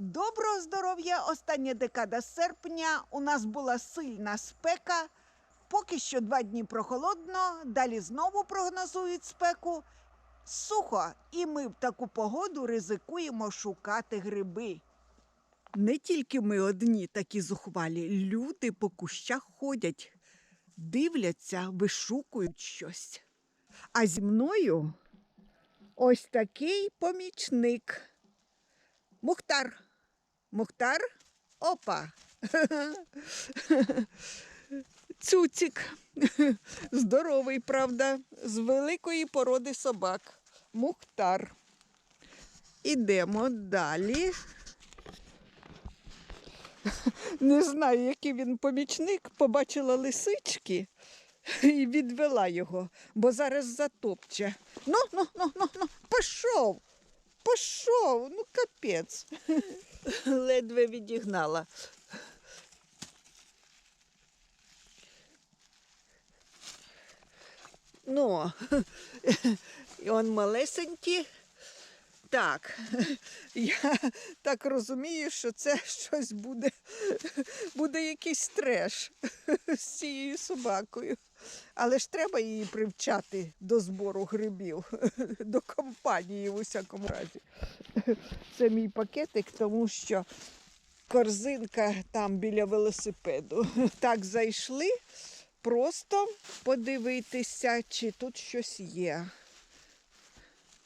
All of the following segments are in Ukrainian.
Доброго здоров'я! Остання декада серпня. У нас була сильна спека. Поки що два дні прохолодно, далі знову прогнозують спеку. Сухо, і ми в таку погоду ризикуємо шукати гриби. Не тільки ми одні такі зухвалі, люди по кущах ходять, дивляться, вишукують щось. А зі мною ось такий помічник. Мухтар. Мухтар? Опа. Цуцик. Здоровий, правда, з великої породи собак. Мухтар. Ідемо далі. Не знаю, який він помічник, побачила лисички і відвела його, бо зараз затопче. Ну, ну, ну, ну, ну, пішов. Пішов, ну капець. Ледве відігнала. Ну, і он малесенькі. Так, я так розумію, що це щось буде, буде якийсь треш з цією собакою. Але ж треба її привчати до збору грибів, до компанії в усякому разі. Це мій пакетик, тому що корзинка там біля велосипеду. Так зайшли, просто подивитися, чи тут щось є.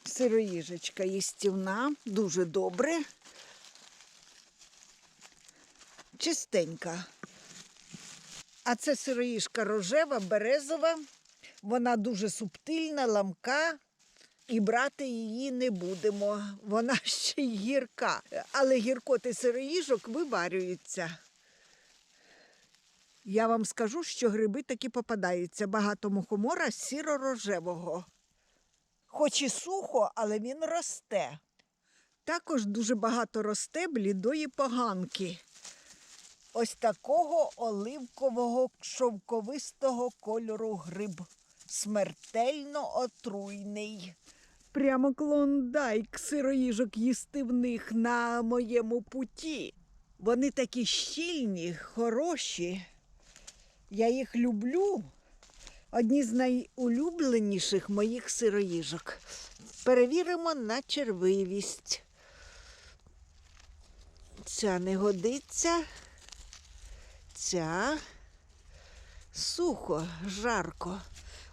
Сироїжечка їстівна, дуже добре. Чистенька. А це сироїжка рожева, березова. Вона дуже субтильна, ламка, і брати її не будемо. Вона ще й гірка. Але гіркоти сироїжок виварюються. Я вам скажу, що гриби таки попадаються. Багато мухомора сіро-рожевого. Хоч і сухо, але він росте. Також дуже багато росте блідої поганки. Ось такого оливкового шовковистого кольору гриб. Смертельно отруйний. Прямо клондайк сироїжок їстивних на моєму путі. Вони такі щільні, хороші. Я їх люблю. Одні з найулюбленіших моїх сироїжок. Перевіримо на червивість. Ця не годиться. Ця сухо, жарко.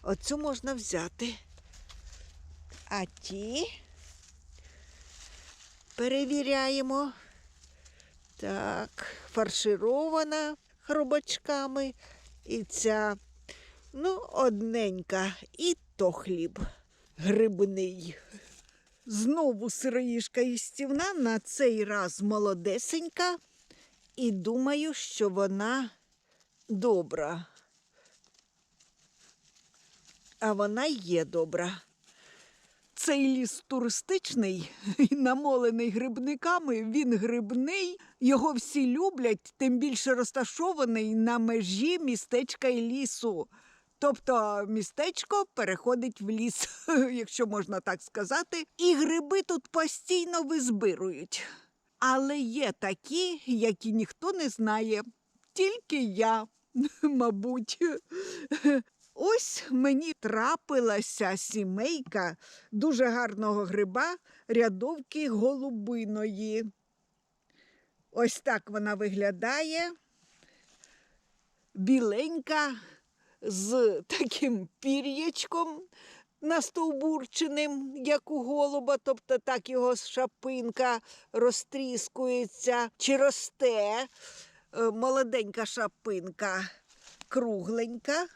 Оцю можна взяти. А ті перевіряємо. Так, фарширована хробачками. І ця, ну, одненька, і то хліб грибний. Знову сироїжка їстівна, на цей раз молодесенька. І думаю, що вона добра. А вона є добра. Цей ліс туристичний, і намолений грибниками, він грибний, його всі люблять, тим більше розташований на межі містечка і лісу. Тобто містечко переходить в ліс, якщо можна так сказати, і гриби тут постійно визбирують. Але є такі, які ніхто не знає, тільки я, мабуть. Ось мені трапилася сімейка дуже гарного гриба рядовки голубиної. Ось так вона виглядає. Біленька з таким пір'ячком настовбурченим, як у голуба, тобто так його шапинка розтріскується, чи росте? Е, молоденька шапинка кругленька,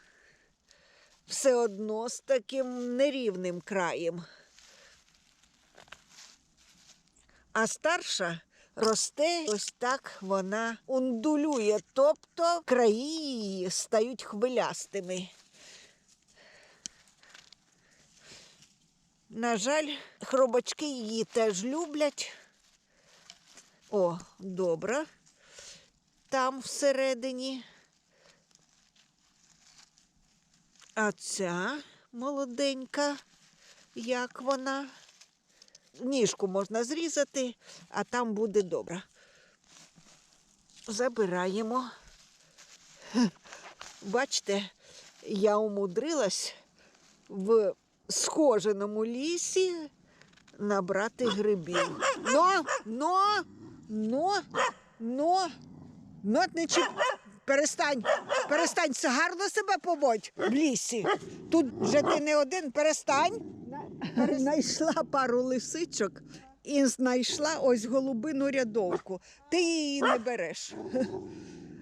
все одно з таким нерівним краєм. А старша росте ось так вона ундулює, тобто краї її стають хвилястими. На жаль, хробачки її теж люблять. О, добре. Там всередині. А ця молоденька, як вона? Ніжку можна зрізати, а там буде добре. забираємо. Бачите, я умудрилась в схоженому лісі набрати грибів. Но, но, но, но, но. Перестань, перестань, гарно себе поводь в лісі. Тут вже ти не один, перестань. Знайшла пару лисичок і знайшла ось голубину рядовку. Ти її не береш.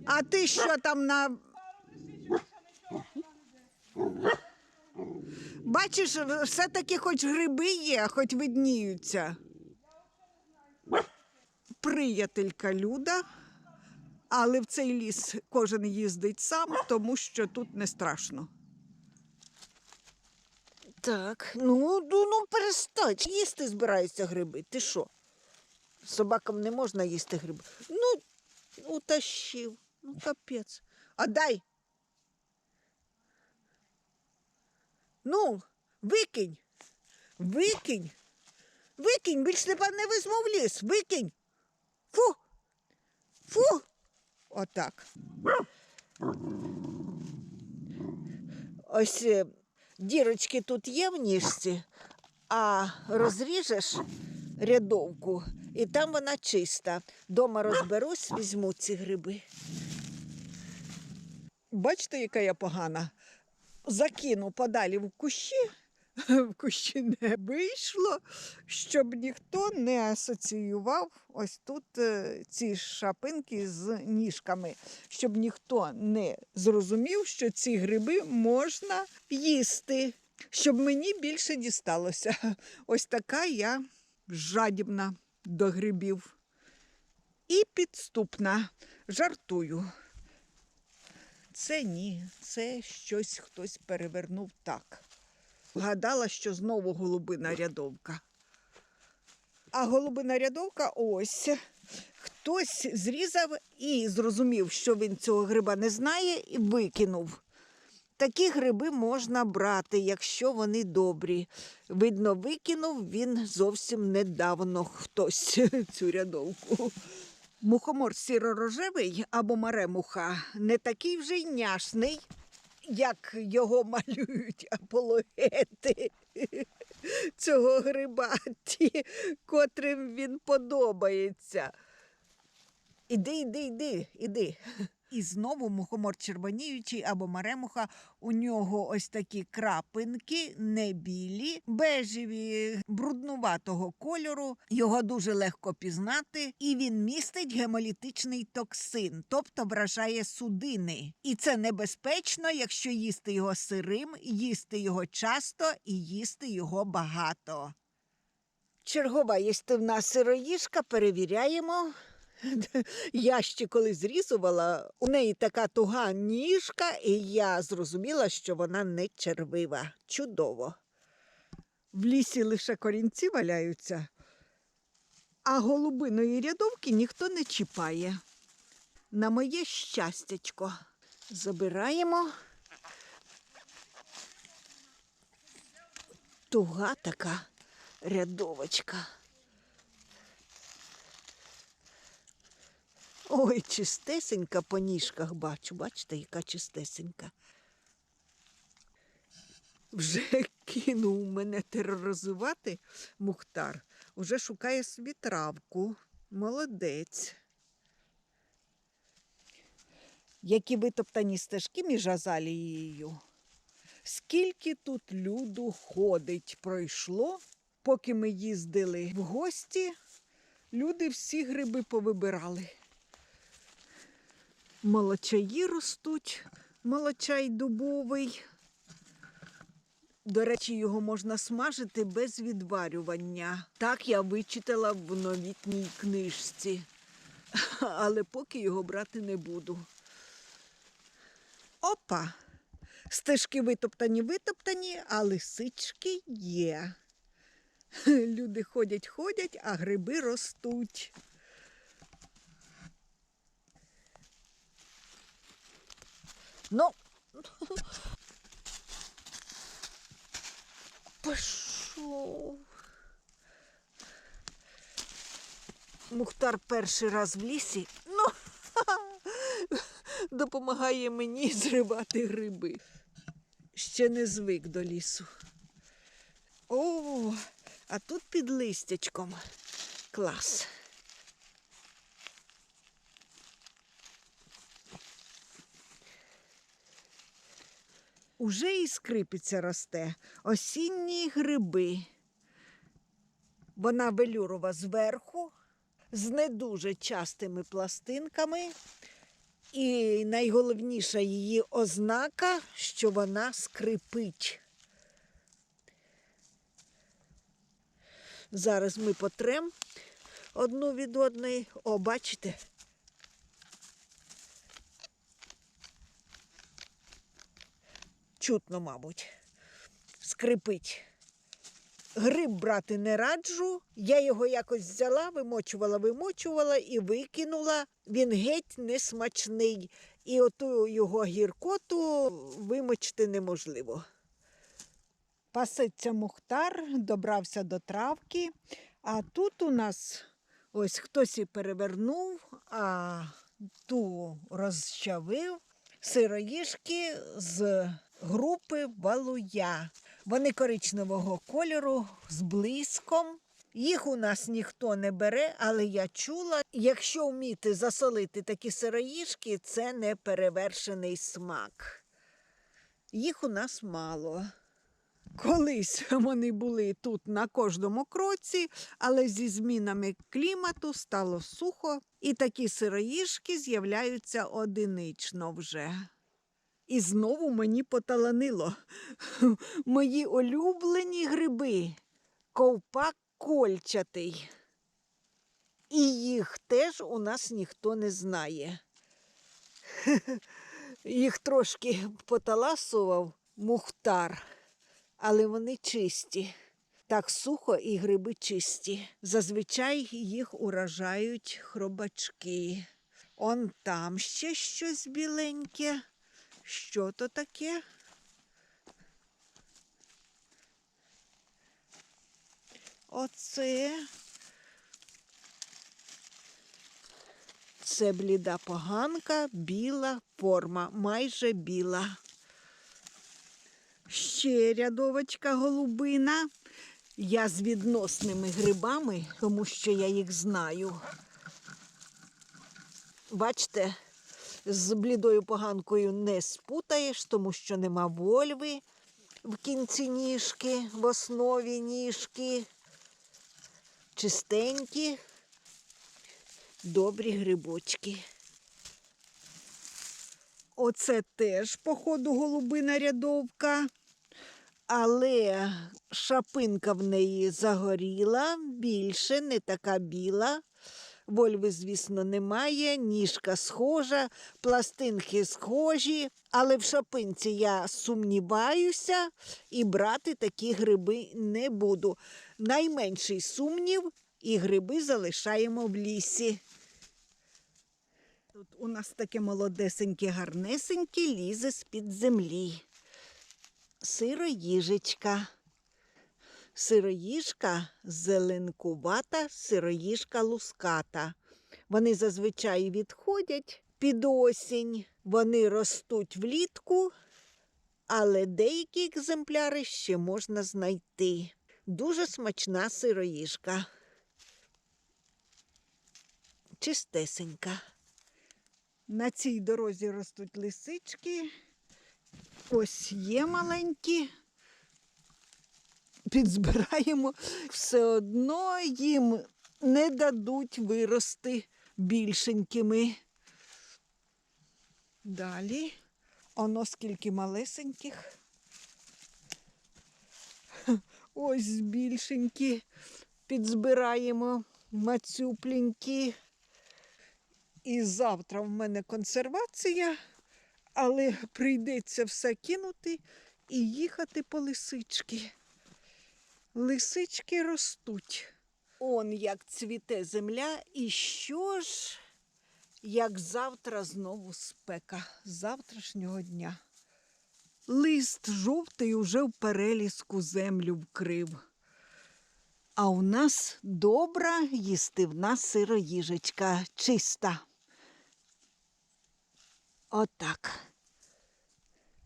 А ти що там на. Бачиш, все-таки хоч гриби є, хоч видніються. Приятелька Люда, але в цей ліс кожен їздить сам, тому що тут не страшно. Так, ну, ну, ну перестань. Їсти збираються гриби. Ти що? Собакам не можна їсти гриби. Ну, утащив. Ну, капець. А дай. Ну, викинь. Викинь. Викинь, більш не не візьму в ліс. Викинь. Фу. Фу. Отак. Ось е, дірочки тут є в ніжці, а розріжеш рядовку, і там вона чиста. Дома розберусь, візьму ці гриби. Бачите, яка я погана? Закину подалі в кущі, в кущі не вийшло, щоб ніхто не асоціював ось тут е, ці шапинки з ніжками, щоб ніхто не зрозумів, що ці гриби можна їсти, щоб мені більше дісталося. Ось така я жадібна до грибів. І підступна. Жартую. Це ні, це щось хтось перевернув так. Гадала, що знову голубина рядовка. А голубина рядовка ось. Хтось зрізав і зрозумів, що він цього гриба не знає, і викинув. Такі гриби можна брати, якщо вони добрі. Видно, викинув він зовсім недавно хтось цю рядовку. Мухомор сіро-рожевий або маремуха не такий вже й няшний, як його малюють апологети цього гриба, ті, котрим він подобається. Іди, іди, іди, іди. І знову мухомор червоніючий або маремуха. У нього ось такі крапинки, не білі, бежеві, бруднуватого кольору. Його дуже легко пізнати, і він містить гемолітичний токсин, тобто вражає судини. І це небезпечно, якщо їсти його сирим, їсти його часто і їсти його багато. Чергова їстивна сироїжка, перевіряємо. Я ще коли зрізувала, у неї така туга ніжка, і я зрозуміла, що вона не червива. Чудово. В лісі лише корінці валяються, а голубиної рядовки ніхто не чіпає. На моє щастячко. Забираємо. Туга така рядовочка. Ой, чистесенька по ніжках бачу. Бачите, яка чистесенька. Вже кинув мене тероризувати Мухтар. Уже шукає собі травку. Молодець. Які витоптані стежки між азалією. Скільки тут люду ходить, пройшло, поки ми їздили в гості, люди всі гриби повибирали. Молочаї ростуть, молочай дубовий. До речі, його можна смажити без відварювання. Так я вичитала в новітній книжці. Але поки його брати не буду. Опа! Стежки витоптані, витоптані, а лисички є. Люди ходять, ходять, а гриби ростуть. Ну, пішов. Мухтар перший раз в лісі. Ну, допомагає мені зривати гриби. Ще не звик до лісу. О, а тут під листячком. Клас. Уже і скрипиця росте. Осінні гриби. Вона велюрова зверху, з не дуже частими пластинками. І найголовніша її ознака, що вона скрипить. Зараз ми потрем одну від одної. О, бачите? Чутно, мабуть, скрипить. Гриб брати не раджу. Я його якось взяла, вимочувала, вимочувала і викинула. Він геть не смачний. І оту його гіркоту вимочити неможливо. Пасеться Мухтар, добрався до травки, а тут у нас ось хтось і перевернув, а ту розчавив сироїшки з групи валуя. Вони коричневого кольору з блиском. Їх у нас ніхто не бере, але я чула, якщо вміти засолити такі сироїшки, це не перевершений смак. Їх у нас мало. Колись вони були тут на кожному кроці, але зі змінами клімату стало сухо, і такі сироїшки з'являються одинично вже. І знову мені поталанило. Мої улюблені гриби, ковпак кольчатий. І їх теж у нас ніхто не знає. Їх трошки поталасував мухтар, але вони чисті. Так сухо і гриби чисті. Зазвичай їх уражають хробачки. Он там ще щось біленьке. Що то таке? Оце. Це бліда поганка, біла форма, майже біла. Ще рядовочка голубина. Я з відносними грибами, тому що я їх знаю. Бачите, з блідою поганкою не спутаєш, тому що нема вольви в кінці ніжки, в основі ніжки. Чистенькі, добрі грибочки. Оце теж, походу, голубина рядовка. Але шапинка в неї загоріла, більше не така біла. Вольви, звісно, немає, ніжка схожа, пластинки схожі, але в шапинці я сумніваюся і брати такі гриби не буду. Найменший сумнів і гриби залишаємо в лісі. Тут у нас таке молодесеньке, гарнесеньке лізе з-під землі. Сироїжечка. Сироїжка зеленкувата, сироїжка луската. Вони зазвичай відходять під осінь, вони ростуть влітку, але деякі екземпляри ще можна знайти. Дуже смачна сироїжка. Чистесенька. На цій дорозі ростуть лисички. Ось є маленькі підзбираємо, все одно їм не дадуть вирости більшенькими. Далі, оно скільки малесеньких. Ось більшенькі підзбираємо мацюпленькі. І завтра в мене консервація, але прийдеться все кинути і їхати по лисички. Лисички ростуть. Он як цвіте земля, і що ж, як завтра знову спека завтрашнього дня. Лист жовтий уже в переліску землю вкрив. А у нас добра їстивна сироїжечка, чиста. Отак.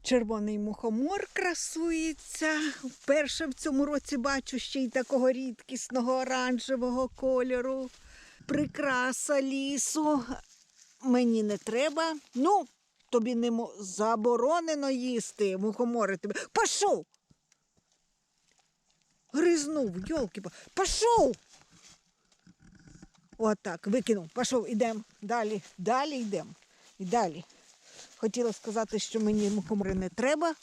Червоний мухомор красується. Вперше в цьому році бачу ще й такого рідкісного оранжевого кольору. Прикраса лісу. Мені не треба. Ну, тобі не мо- заборонено їсти мухомори. Тобі. Пішов! Гризнув, йолки. Пішов! Отак, викинув. Пішов, ідемо. Далі, далі йдемо. І далі. Хотіла сказати, що мені мухомори не треба.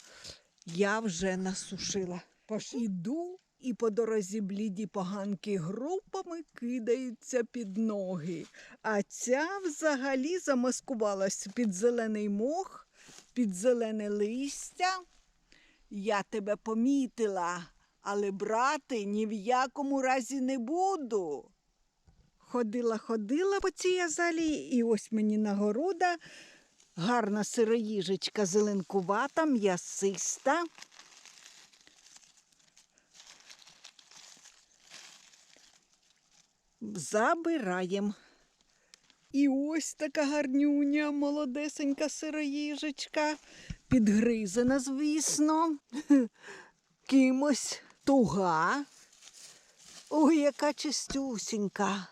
Я вже насушила. Іду і по дорозі бліді поганки групами кидаються під ноги. А ця взагалі замаскувалась під зелений мох, під зелене листя. Я тебе помітила, але брати ні в якому разі не буду. Ходила, ходила по цій азалії, і ось мені нагорода. Гарна сироїжечка зеленкувата, м'ясиста. Забираємо. І ось така гарнюня, молодесенька сироїжечка, підгризена, звісно, кимось туга. Ой, яка чистюсінька.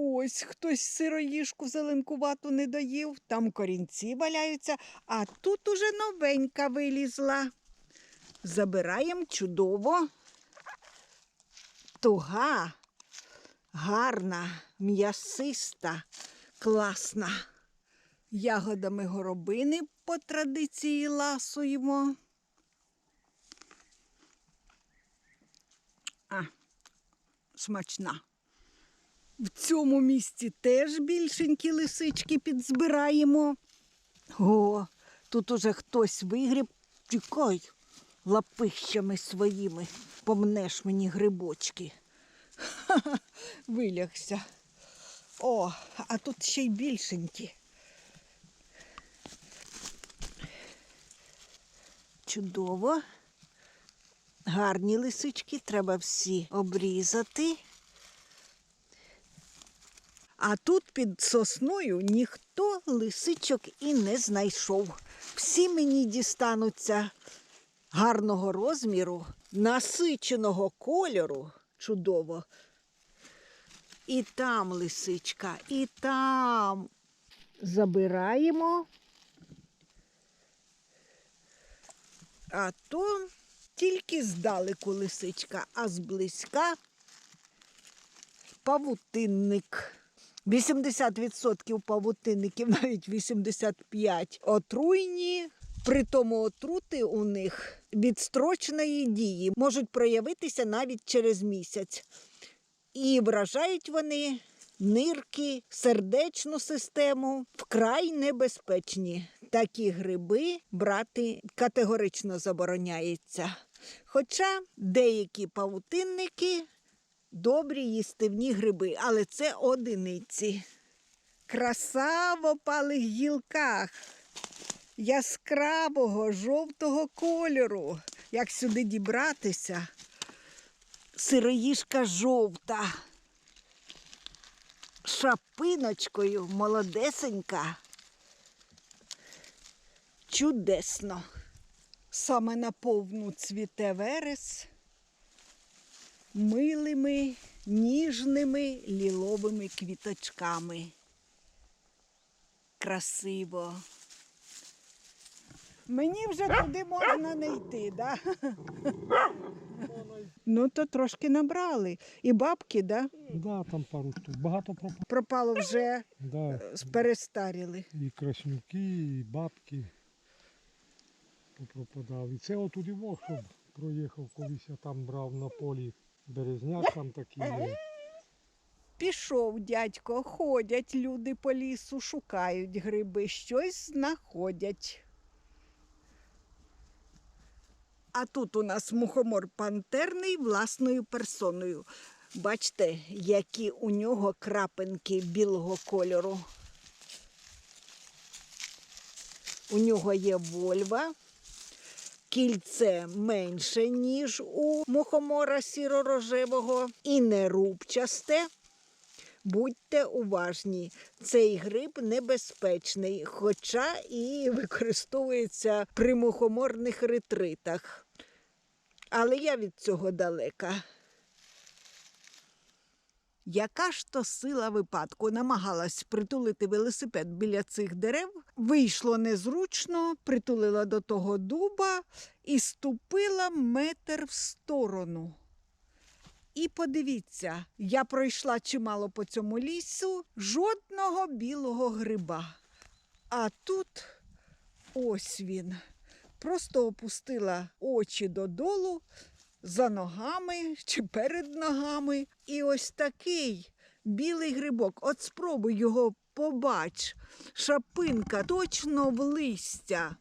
Ось хтось сироїжку зеленкувату не доїв, там корінці валяються, а тут уже новенька вилізла. Забираємо чудово. Туга, гарна, м'ясиста, класна. Ягодами горобини по традиції ласуємо. А, смачна. В цьому місці теж більшенькі лисички підзбираємо. О, тут уже хтось вигріб. Тікай лапищами своїми, помнеш мені грибочки. Ха-ха, вилягся. О, а тут ще й більшенькі. Чудово. Гарні лисички, треба всі обрізати. А тут під сосною ніхто лисичок і не знайшов. Всі мені дістануться гарного розміру, насиченого кольору. Чудово. І там лисичка, і там. Забираємо. А то тільки здалеку лисичка, а зблизька павутинник. 80% павутинників, навіть 85% отруйні. При тому отрути у них відстрочної дії можуть проявитися навіть через місяць. І вражають вони нирки, сердечну систему вкрай небезпечні. Такі гриби брати категорично забороняється. Хоча деякі павутинники добрі їстивні гриби, але це одиниці. Краса в опалих гілках яскравого жовтого кольору. Як сюди дібратися? Сироїжка жовта. Шапиночкою молодесенька. Чудесно. Саме наповну цвіте верес милими, ніжними ліловими квіточками. Красиво. Мені вже туди можна не йти, да? Ну, то трошки набрали. І бабки, да? Да, там пару штук. Багато пропало. Пропало вже Да. перестаріли. І краснюки, і бабки попропадав. І це вовк, щоб проїхав колись, я там брав на полі березняк, там такий є. Пішов дядько, ходять люди по лісу, шукають гриби, щось знаходять. А тут у нас мухомор пантерний власною персоною. Бачите, які у нього крапинки білого кольору. У нього є вольва, кільце менше, ніж у мухомора сіро-рожевого, і не рубчасте. Будьте уважні, цей гриб небезпечний, хоча і використовується при мухоморних ретритах. Але я від цього далека. Яка ж то сила випадку намагалась притулити велосипед біля цих дерев, вийшло незручно, притулила до того дуба і ступила метр в сторону. І подивіться, я пройшла чимало по цьому лісу, жодного білого гриба. А тут ось він. Просто опустила очі додолу за ногами чи перед ногами. І ось такий білий грибок. От спробуй його побач. Шапинка точно в листя.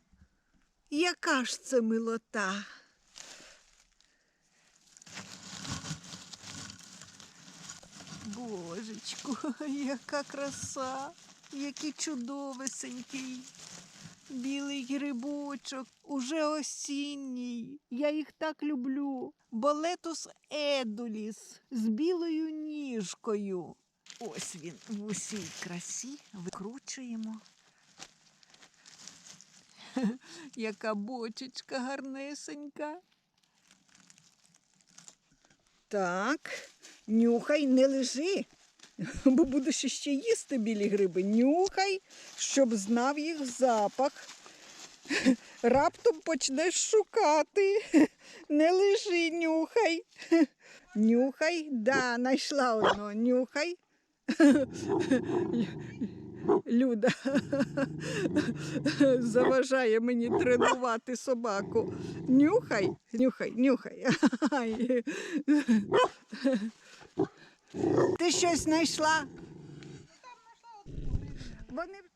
Яка ж це милота? Божечку, яка краса, який чудовесенький. Білий грибочок, уже осінній. Я їх так люблю. Болетус едуліс з білою ніжкою. Ось він в усій красі викручуємо. Яка бочечка гарнесенька. Так, нюхай, не лежи, бо будеш іще їсти білі гриби. Нюхай, щоб знав їх запах. Раптом почнеш шукати. Не лежи, нюхай. Нюхай, да, знайшла одного, нюхай. Люда заважає мені тренувати собаку. Нюхай, нюхай, нюхай. Ти щось знайшла?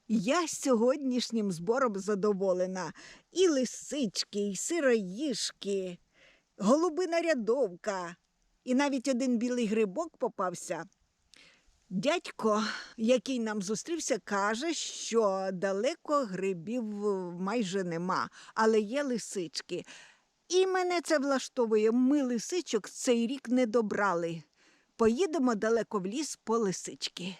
Я сьогоднішнім збором задоволена. І лисички, і сироїшки, голубина рядовка, і навіть один білий грибок попався. Дядько, який нам зустрівся, каже, що далеко грибів майже нема, але є лисички. І мене це влаштовує. Ми лисичок цей рік не добрали. Поїдемо далеко в ліс по лисички.